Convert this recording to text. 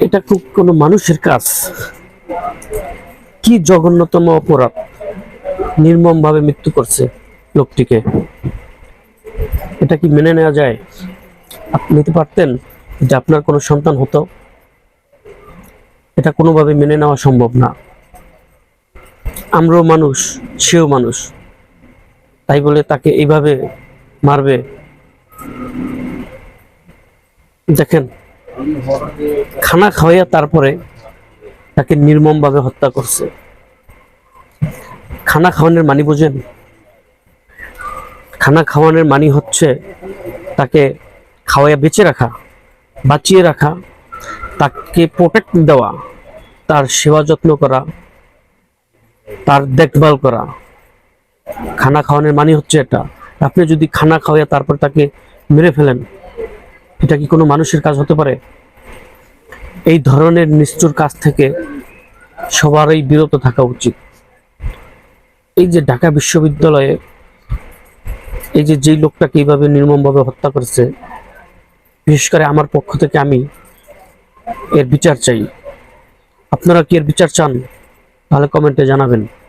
এটা খুব কোনো মানুষের কাজ। কি জঘন্যতম অপরাধ। নির্মম ভাবে মৃত্যু করছে লোকটিকে। এটা কি মেনে নেওয়া যায়? আপনি নিতে পারতেন যে আপনার কোনো সন্তান হতো? এটা কোনোভাবে মেনে নেওয়া সম্ভব না। আমরাও মানুষ, সেও মানুষ। তাই বলে তাকে এইভাবে মারবে। দেখেন খানা খাওয়াইয়া তারপরে তাকে নির্মমভাবে হত্যা করছে। খানা খাওয়ানোর মানি বোঝেন? খানা খাওয়ানোর মানি হচ্ছে তাকে খাওয়াইয়া বেঁচে রাখা, বাঁচিয়ে রাখা, তাকে প্রোটেক্ট দেওয়া, তার সেবা যত্ন করা, তার দেখভাল করা। খানা খাওয়ানোর মানি হচ্ছে এটা। আপনি যদি খানা খাওয়াইয়া তারপর তাকে মেরে ফেলেন এটা কি কোনো মানুষের কাজ হতে পারে? এই ধরনের নিষ্ঠুর কাজ থেকে সবারই বিরত থাকা উচিত। এই যে ঢাকা বিশ্ববিদ্যালয়ে এই যে যেই লোকটাকে এইভাবে নির্মমভাবে হত্যা করেছে, বিশেষ করে আমার পক্ষ থেকে আমি, এর বিচার চাই। আপনারা কি এর বিচার চান? তাহলে কমেন্টে জানাবেন।